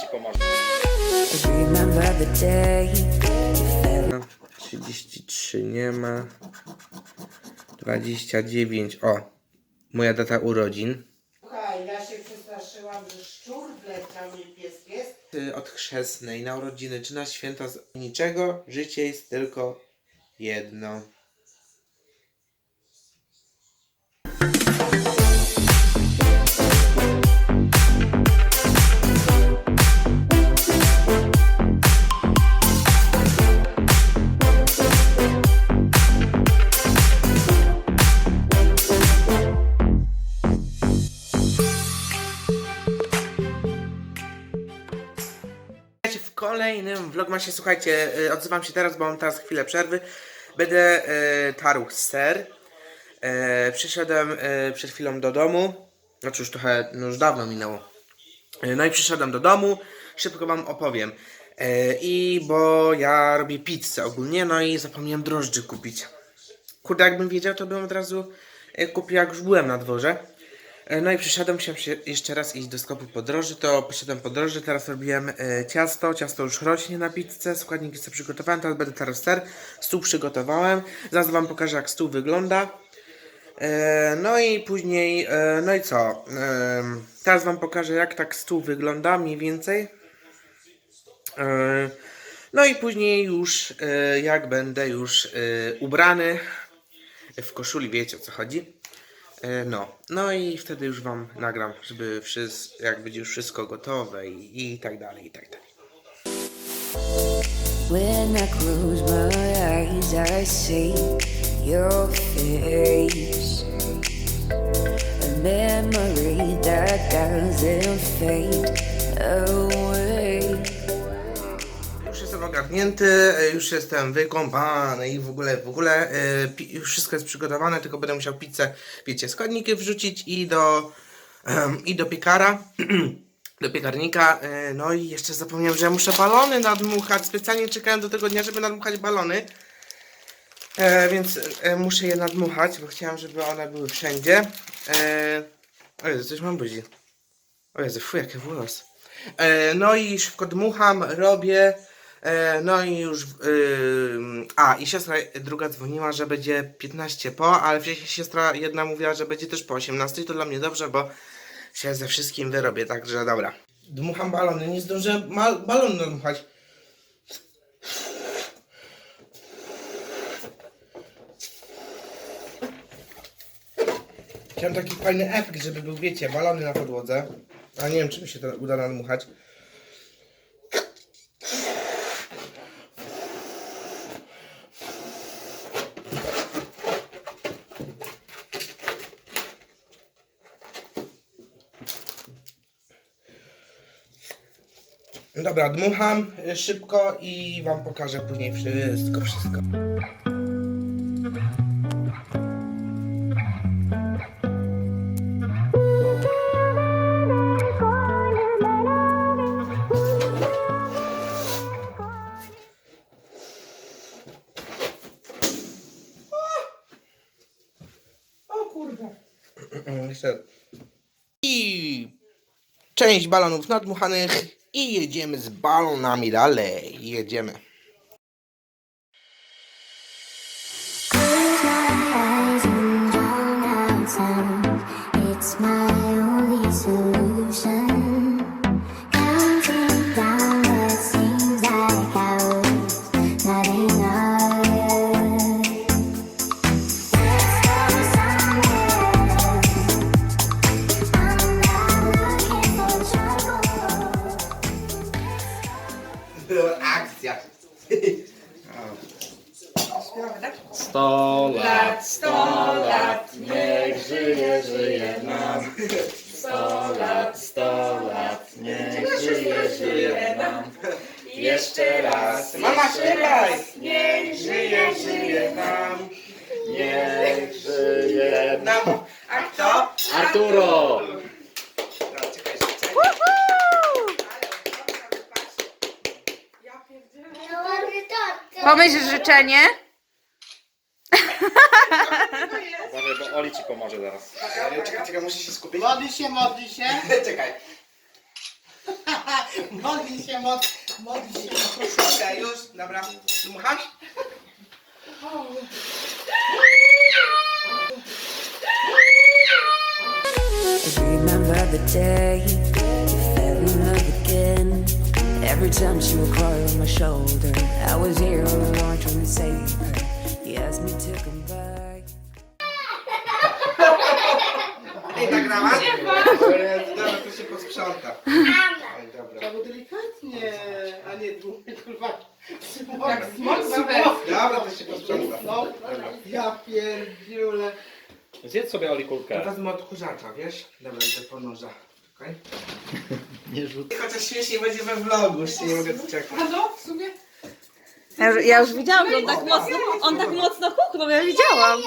Ci pomoże. Remember the day you fell 33 nie ma. 29. O, moja data urodzin. Słuchaj, ja się przestraszyłam, że szczur wleciał mi pies jest. Od chrzestnej na urodziny czy na święta z niczego. Życie jest tylko jedno. Kolejnym vlogmasie. Słuchajcie, y, odzywam się teraz, bo mam teraz chwilę przerwy. Będę y, tarł ser. Y, przyszedłem przed chwilą do domu. Znaczy już trochę, no już dawno minęło. No i przyszedłem do domu. Szybko wam opowiem. I bo ja robię pizzę ogólnie, no i zapomniałem drożdży kupić. Kurde, jakbym wiedział, to bym od razu kupił, jak już byłem na dworze. E, No i przyszedłem się przy- jeszcze raz iść do sklepu po drożdży, to poszedłem po drożdży, teraz robiłem e, ciasto, ciasto już rośnie na pizzę, składniki sobie przygotowałem, teraz będę teraz ser, stół przygotowałem, zaraz wam pokażę jak stół wygląda. E, no i później, e, no i co, e, teraz wam pokażę jak tak stół wygląda mniej więcej. E, no i później już e, jak będę już e, ubrany w koszuli, wiecie o co chodzi. E, No, no i wtedy już wam nagram, żeby wszystko, jak będzie już wszystko gotowe i, i tak dalej, i tak dalej. When I close my eyes, I see your face. A memory that doesn't fade away. Ogarnięty, e, już jestem wykąpany i w ogóle, w ogóle e, już wszystko jest przygotowane, tylko będę musiał pizzę, wiecie, składniki wrzucić i do, i do piekara, do piekarnika, e, no i jeszcze zapomniałem, że ja muszę balony nadmuchać, specjalnie czekałem do tego dnia, żeby nadmuchać balony, więc muszę je nadmuchać, bo chciałem, żeby one były wszędzie. E, o Jezu, coś mam buzi. O Jezu, fu, jakie włos. No i szybko dmucham, robię. E, no i już. ym, a, i siostra druga dzwoniła, że będzie 15 po, ale siostra jedna mówiła, że będzie też po 18. To dla mnie dobrze, bo się ze wszystkim wyrobię, także dobra. Dmucham balony, nie zdążyłem balon nadmuchać. Chciałem taki fajny efekt, żeby był, wiecie, balony na podłodze. A nie wiem, czy mi się to uda nadmuchać. Dobra, dmucham y, szybko i wam pokażę później wszystko, wszystko. O kurde. Jeszcze. I część balonów nadmuchanych i jedziemy z balonami dalej. Jedziemy. Raz, śpiewaj! niech żyje, żyje nam. Niech żyje nam. A kto? Arturo! Pomyśl życzenie. Uważaj, bo Oli ci pomoże zaraz. Czekaj, czekaj, muszę się skupić. Modli się, modli się. Czekaj. Modli się, mod, modli się. Dobra, już, dobra. Dmuchasz? I remember the day you fell in love again. Every time she would cry on my shoulder, I was here all along trying to save her. You asked me to come back. Ej, nagrała? Dobra, to się posprząta. Ej, dobra. To było delikatnie, a nie długie, kurwa. Jak smok Dobra, to się posprząta. No, ja pierdziule. Zjedz sobie Oli kulkę. Wezmę odkurzacza, wiesz? Dobra, idę po noża. Czekaj. Nie rzuć. Chociaż śmiesznie będzie we vlogu, już się nie mogę doczekać. A no, w sumie. Ja już, ja już widziałam, że on tak mocno, on tak mocno huknął, ja widziałam.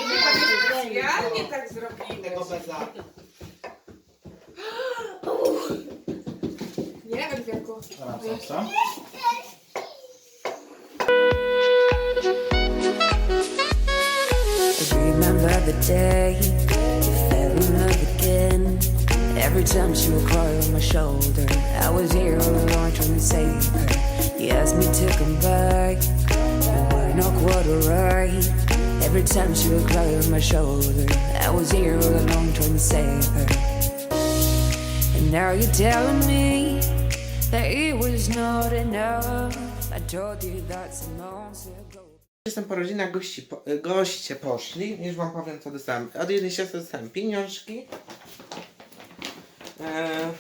Specjalnie tak zrobili. Tego beza. Nie, Elwianku. I the day in love again. Every time she would cry on my shoulder, I was here all along trying to save her. You asked me to come back, but we're not quite alright. Every time she would cry on my shoulder, I was here all along trying to save her. And now you're telling me that it was not enough. I told you that some months ago. Jestem po rodzinach, gości, e, goście poszli. Już wam powiem co dostałem. Od jednej siostry dostałem pieniążki. E,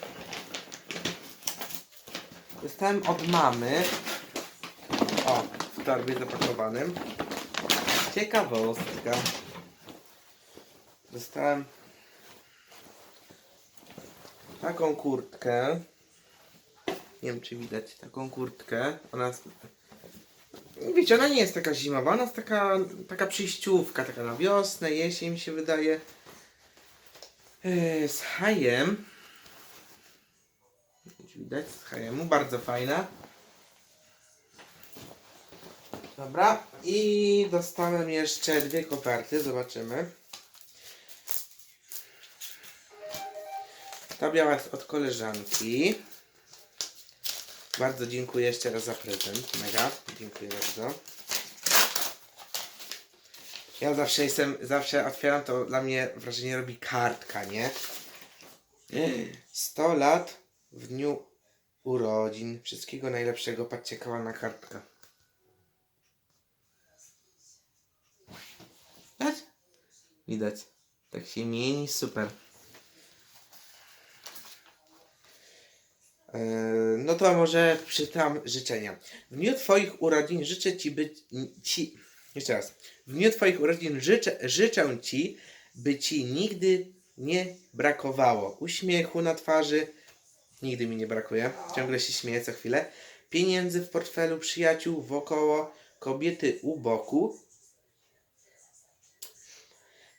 dostałem od mamy. O, w torbie zapakowanym. Ciekawostka. Dostałem taką kurtkę. Nie wiem czy widać taką kurtkę. Ona Wiecie, ona nie jest taka zimowa, ona jest taka, taka przyjściówka, taka na wiosnę, jesień mi się wydaje. Yy, z hajem. Widać z hajemu, bardzo fajna. Dobra, i dostałem jeszcze dwie koperty, zobaczymy. Ta biała jest od koleżanki. Bardzo dziękuję jeszcze raz za prezent. Mega. Dziękuję bardzo. Ja zawsze jestem, zawsze otwieram to dla mnie wrażenie robi kartka, nie? 100 lat w dniu urodzin. Wszystkiego najlepszego. Patrzcie, na kartka. Widać? Widać. Tak się mieni, super. No to może przeczytam życzenia. W dniu Twoich urodzin życzę Ci być. Ci, jeszcze raz. W dniu Twoich urodzin życzę, życzę Ci, by Ci nigdy nie brakowało uśmiechu na twarzy. Nigdy mi nie brakuje. Ciągle się śmieję co chwilę. Pieniędzy w portfelu, przyjaciół wokoło, kobiety u boku.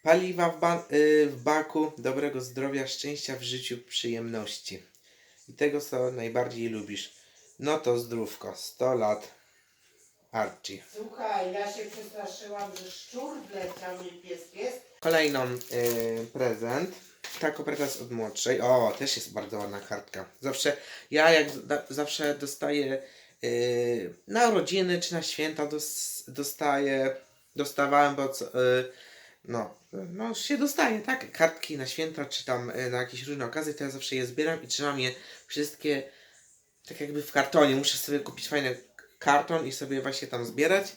Paliwa w, ba- y, w baku, dobrego zdrowia, szczęścia w życiu, przyjemności i tego, co najbardziej lubisz. No to zdrówko, 100 lat. Archie. Słuchaj, ja się przestraszyłam, że szczur wleciał mi pies pies. Kolejną y, prezent. Ta koperta jest od młodszej. O, też jest bardzo ładna kartka. Zawsze, ja jak da, zawsze dostaję y, na urodziny czy na święta dos, dostaję, dostawałem, bo co, y, no, no się dostaje, tak? Kartki na święta czy tam y, na jakieś różne okazje, to ja zawsze je zbieram i trzymam je wszystkie tak jakby w kartonie. Muszę sobie kupić fajny karton i sobie właśnie tam zbierać.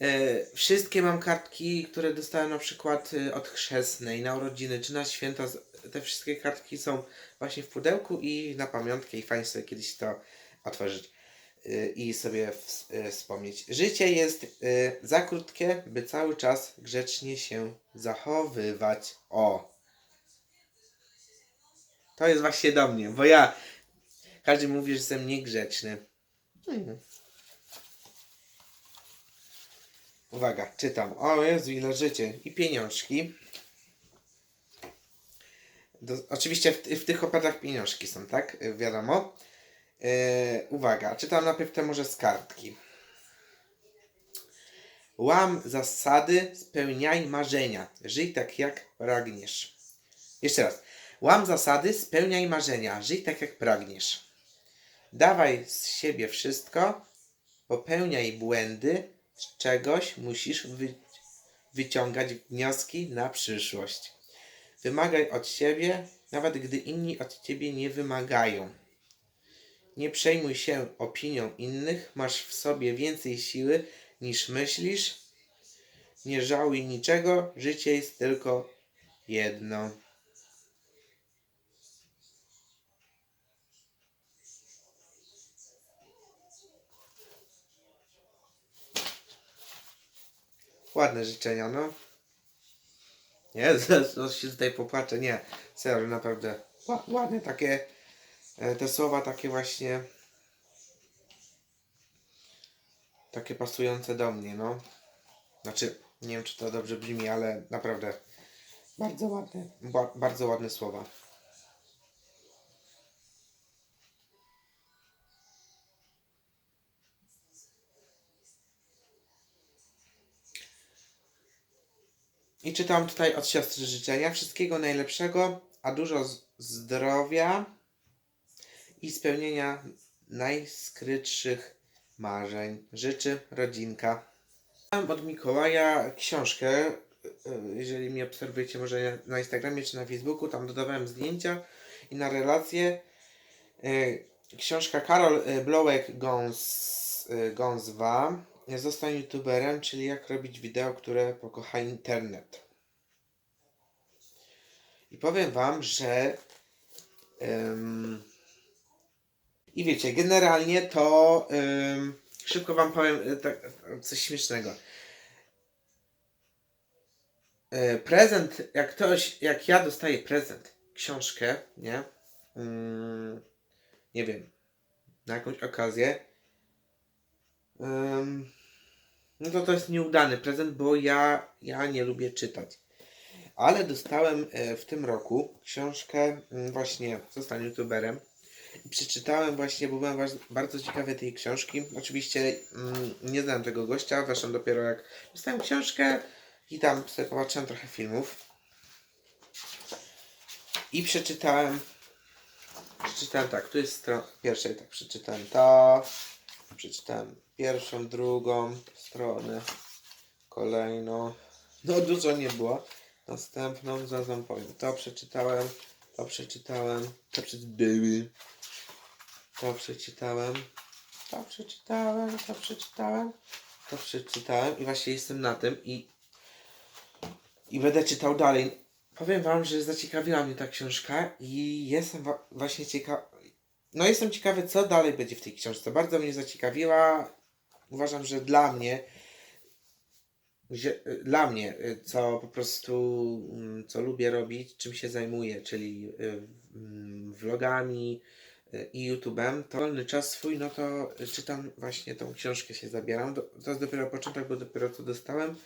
E, wszystkie mam kartki, które dostałem na przykład e, od chrzestnej, na urodziny czy na święta. Te wszystkie kartki są właśnie w pudełku i na pamiątkę i fajnie sobie kiedyś to otworzyć e, i sobie e, wspomnieć. Życie jest e, za krótkie, by cały czas grzecznie się zachowywać. O! To jest właśnie do mnie, bo ja każdy mówi, że jestem niegrzeczny. Hmm. Uwaga, czytam. O Jezu, ile życie. I pieniążki. Do, oczywiście w, w tych kopertach pieniążki są, tak? Y, Wiadomo. E, uwaga, czytam najpierw te może z kartki. Łam zasady, spełniaj marzenia. Żyj tak jak pragniesz. Jeszcze raz. Łam zasady, spełniaj marzenia. Żyj tak jak pragniesz. Dawaj z siebie wszystko, popełniaj błędy, z czegoś musisz wy, wyciągać wnioski na przyszłość. Wymagaj od siebie, nawet gdy inni od ciebie nie wymagają. Nie przejmuj się opinią innych, masz w sobie więcej siły niż myślisz. Nie żałuj niczego, życie jest tylko jedno. Ładne życzenia, no. Nie, zaraz się tutaj popłaczę. Nie, serio, naprawdę. Ła- Ładne takie, te słowa takie właśnie, takie pasujące do mnie, no. Znaczy, nie wiem, czy to dobrze brzmi, ale naprawdę bardzo ładne, ba- bardzo ładne słowa. I czytam tutaj od siostry życzenia. Wszystkiego najlepszego, a dużo zdrowia i spełnienia najskrytszych marzeń. Życzy rodzinka. Mam od Mikołaja książkę. y, Jeżeli mnie obserwujecie może na Instagramie czy na Facebooku, tam dodawałem zdjęcia i na relacje. Y, Książka Karol y, Blołek Gąs, Gązwa. Zostań youtuberem, czyli jak robić wideo, które pokocha internet. I powiem wam, że ym, i wiecie, generalnie to ym, szybko wam powiem y, tak, coś śmiesznego. Y, prezent, jak ktoś, jak ja dostaję prezent, książkę, nie? Ym, nie wiem, na jakąś okazję, ym, no to to jest nieudany prezent, bo ja, ja nie lubię czytać. Ale dostałem e, w tym roku książkę mm, właśnie Zostań youtuberem. Przeczytałem właśnie, bo byłem bardzo ciekawy tej książki. Oczywiście mm, nie znałem tego gościa, weszłem dopiero jak dostałem książkę i tam sobie popatrzyłem trochę filmów. I przeczytałem przeczytałem tak, tu jest strona pierwsza i tak przeczytałem to, przeczytałem pierwszą, drugą stronę, kolejną, no dużo nie było, następną, zaraz wam powiem, to przeczytałem, to przeczytałem, to przeczytałem, to przeczytałem, to przeczytałem, to przeczytałem, to przeczytałem i właśnie jestem na tym i i będę czytał dalej. Powiem wam, że zaciekawiła mnie ta książka i jestem właśnie ciekawy. No jestem ciekawy, co dalej będzie w tej książce. Bardzo mnie zaciekawiła. Uważam, że dla mnie, dla mnie, co po prostu, mm, co lubię robić, czym się zajmuję, czyli y, mm, vlogami i YouTube'em, to wolny czas swój, no to czytam właśnie tą książkę, się zabieram. To jest dopiero początek, bo dopiero co dostałem.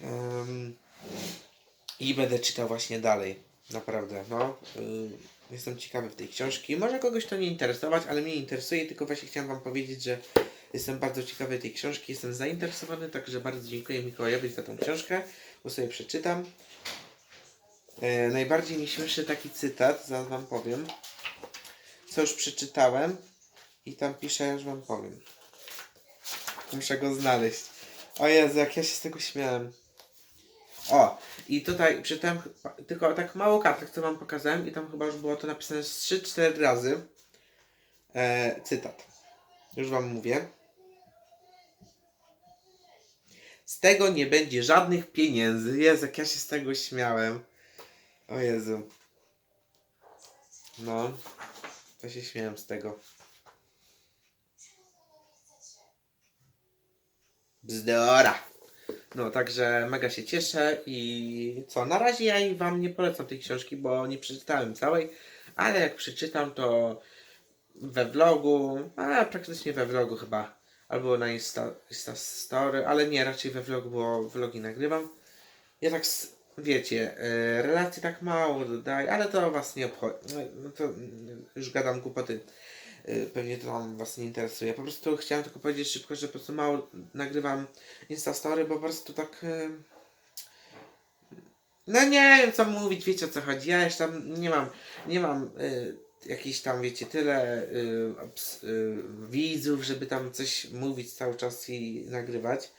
Em, i będę czytał właśnie dalej. Naprawdę, no. y, jestem ciekawy tej książki. Może kogoś to nie interesować, ale mnie interesuje, tylko właśnie chciałem Wam powiedzieć, że jestem bardzo ciekawy tej książki, jestem zainteresowany, także bardzo dziękuję Mikołajowi za tą książkę, bo sobie przeczytam. E, najbardziej mi śmieszy taki cytat, zaraz Wam powiem, co już przeczytałem i tam pisze, już Wam powiem. Muszę go znaleźć. O Jezu, jak ja się z tego śmiałem. O, i tutaj czytałem chyba- tylko tak mało kartek, co wam pokazałem i tam chyba już było to napisane z 3-4 razy. E, cytat. Już wam mówię. Z tego nie będzie żadnych pieniędzy. Jezu, jak ja się z tego śmiałem. O Jezu. No. To się śmiałem z tego. Bzdora. No, także mega się cieszę i co, na razie ja i wam nie polecam tej książki, bo nie przeczytałem całej, ale jak przeczytam to we vlogu, a praktycznie we vlogu chyba, albo na Insta, Insta Story, ale nie, raczej we vlogu, bo vlogi nagrywam. Ja tak, wiecie, y, relacji tak mało dodaję, ale to was nie obchodzi, no, no to mm, już gadam głupoty. Y, Pewnie to wam was nie interesuje. Po prostu chciałem tylko powiedzieć szybko, że po prostu mało nagrywam Instastory, bo po prostu tak... y, No nie wiem co mówić, wiecie o co chodzi. Ja jeszcze tam nie mam, nie mam y, jakieś tam, wiecie, tyle y, obs- y, widzów, żeby tam coś mówić cały czas i nagrywać.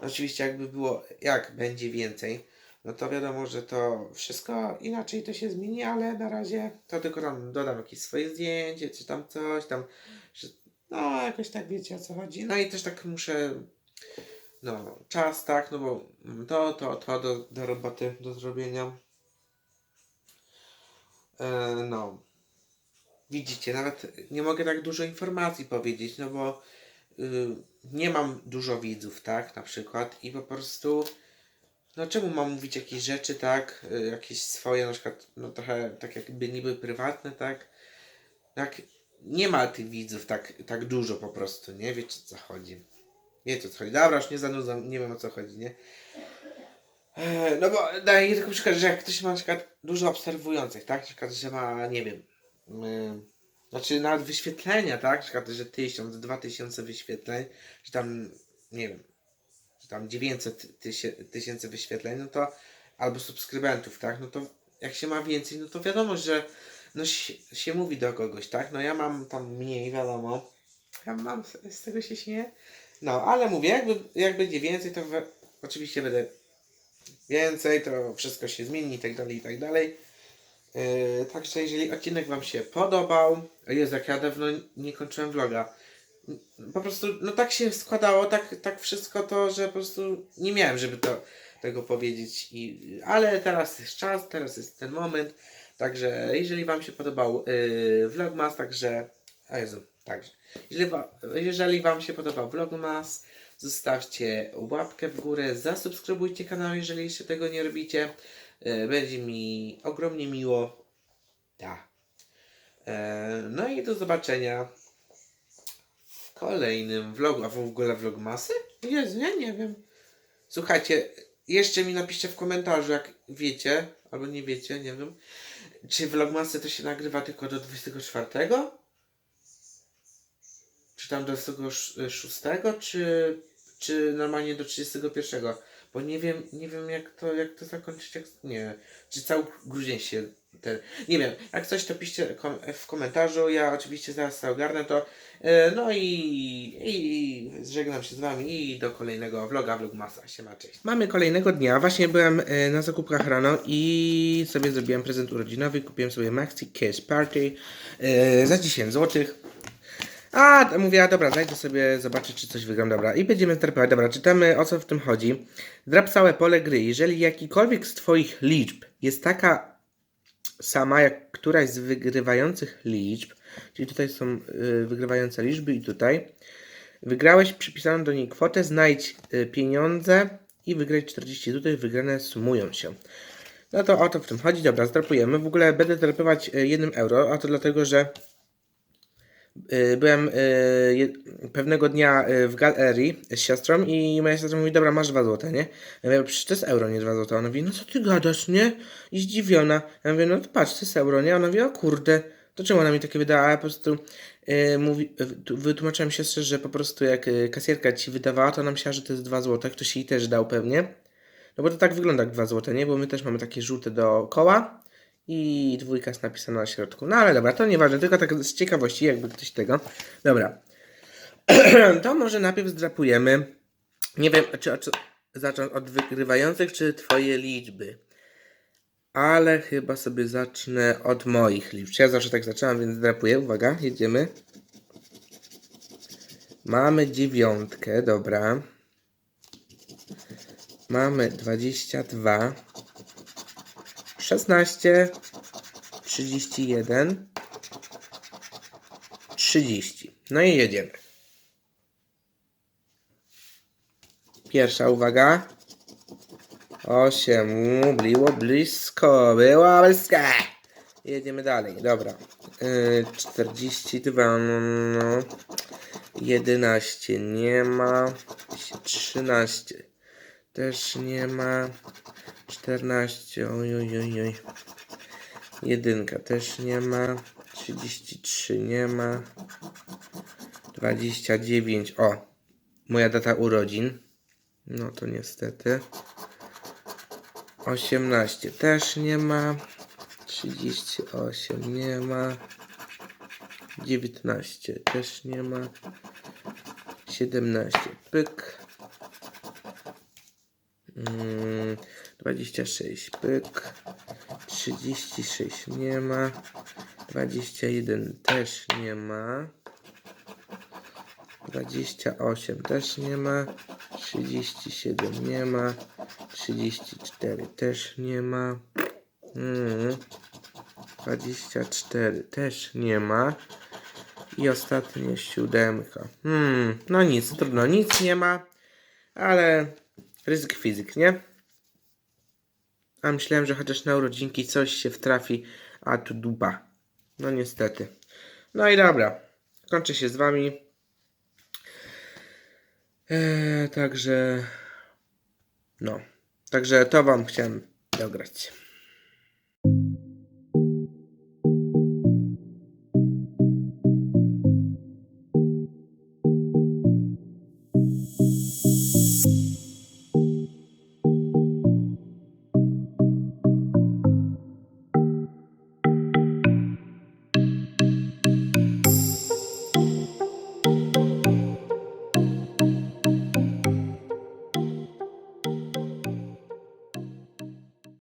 Oczywiście jakby było, jak będzie więcej, no to wiadomo, że to wszystko inaczej to się zmieni, ale na razie to tylko tam dodam jakieś swoje zdjęcie, czy tam coś tam, że, no jakoś tak wiecie o co chodzi. No i też tak muszę, no czas tak, no bo to, to, to do, do roboty, do zrobienia. E, no. Widzicie, nawet nie mogę tak dużo informacji powiedzieć, no bo y, nie mam dużo widzów, tak, na przykład i po prostu no czemu mam mówić jakieś rzeczy, tak, y, jakieś swoje, na przykład, no trochę tak jakby niby prywatne, tak, tak, nie ma tych widzów tak, tak dużo po prostu, nie, wiecie co chodzi, wiecie co chodzi, dobra, już nie zanudzam, nie wiem o co chodzi, nie, E, no bo daję tylko przykład, że jak ktoś ma na przykład dużo obserwujących, tak, na przykład, że ma, nie wiem, y, znaczy nawet wyświetlenia, tak? Na przykład, że tysiąc, dwa tysiące wyświetleń, że tam, nie wiem, tam 900 tysię- tysięcy wyświetleń, no to, albo subskrybentów, tak? No to jak się ma więcej, no to wiadomo, że no się, mówi do kogoś, tak? No ja mam tam mniej, wiadomo. Ja mam, z tego się śmieję. No, ale mówię, jakby, jak będzie więcej, to we, oczywiście będę więcej, to wszystko się zmieni i tak dalej, i tak dalej. Yy, także jeżeli odcinek Wam się podobał, jest jak ja dawno nie kończyłem vloga. Po prostu, no tak się składało, tak, tak wszystko to, że po prostu nie miałem, żeby to, tego powiedzieć. I, ale teraz jest czas, teraz jest ten moment. Także jeżeli Wam się podobał yy, vlogmas, także. A Jezu, także. Jeżeli, jeżeli Wam się podobał vlogmas, zostawcie łapkę w górę, zasubskrybujcie kanał, jeżeli jeszcze tego nie robicie. E, Będzie mi ogromnie miło. Tak. E, No i do zobaczenia kolejnym vlogu. A w ogóle vlogmasy? Jezu, ja nie wiem. Słuchajcie, jeszcze mi napiszcie w komentarzu, jak wiecie, albo nie wiecie, nie wiem. Czy vlogmasy to się nagrywa tylko do 24? Czy tam do 26? Czy, czy normalnie do 31? Bo nie wiem, nie wiem jak to, jak to zakończyć, jak, nie czy cały grudzień się ten, nie wiem, jak coś to piszcie kom, w komentarzu, ja oczywiście zaraz to ogarnę to, e, no i, i żegnam się z wami i do kolejnego vloga, vlogmasa, siema, cześć. Mamy kolejnego dnia, właśnie byłem e, na zakupkach rano i sobie zrobiłem prezent urodzinowy, kupiłem sobie Maxi Cash Party e, za 10 złotych. A, to mówię, a dobra, zajdę sobie zobaczyć, czy coś wygram, dobra. I będziemy zdrapywać, dobra, czytamy o co w tym chodzi. Zdrap całe pole gry. Jeżeli jakikolwiek z Twoich liczb jest taka sama jak któraś z wygrywających liczb, czyli tutaj są y, wygrywające liczby i tutaj, wygrałeś przypisaną do niej kwotę, znajdź y, pieniądze i wygraj 40 zł, wygrane sumują się. No to o to w tym chodzi, dobra, zdrapujemy. W ogóle będę zdrapywać y, jednym euro, a to dlatego, że Y, byłem y, pewnego dnia y, w galerii z siostrą i moja siostra mówi, dobra, masz 2 złote, nie? Ja mówię, przecież to jest euro, nie 2 złote. Ona mówi, no co ty gadasz, nie? I zdziwiona. Ja mówię, no to patrz, to jest euro, nie? Ona mówi, o kurde, to czemu ona mi takie wydała? A ja po prostu y, mówi, y, wytłumaczyłem siostrze, że po prostu jak y, kasjerka ci wydawała, to ona myślała, że to jest 2 złote, ktoś jej też dał pewnie. No bo to tak wygląda jak 2 złote, nie? Bo my też mamy takie żółte dookoła i dwójka jest napisana na środku. No ale dobra, to nieważne, tylko tak z ciekawości, jakby ktoś tego. Dobra. to może najpierw zdrapujemy. Nie wiem, czy, czy zacząć od wygrywających, czy twoje liczby. Ale chyba sobie zacznę od moich liczb. Ja zawsze tak zaczynam, więc zdrapuję. Uwaga, jedziemy. Mamy dziewiątkę, dobra. Mamy 22. 16, 31, 30. No i jedziemy. Pierwsza uwaga. 8. Było blisko. Było blisko. Jedziemy dalej. Dobra. Yy, 42. No, no. 11 nie ma. 13 też nie ma. 14, oj, oj, oj, oj. Jedynka też nie ma. 33 nie ma. 29, o. Moja data urodzin. No to niestety. 18 też nie ma. 38 nie ma. 19 też nie ma. 17 pyk. Mm, 26 pyk. 36 nie ma. 21 też nie ma. 28 też nie ma. 37 nie ma. 34 też nie ma. Mm. 24 też nie ma. I ostatnie siódemka. Hmm, no nic, trudno, nic nie ma. Ale ryzyk fizyk, nie? A myślałem, że chociaż na urodzinki coś się wtrafi, a tu dupa. No niestety. No i dobra. Kończę się z wami. Eee, także. No. Także to wam chciałem dograć.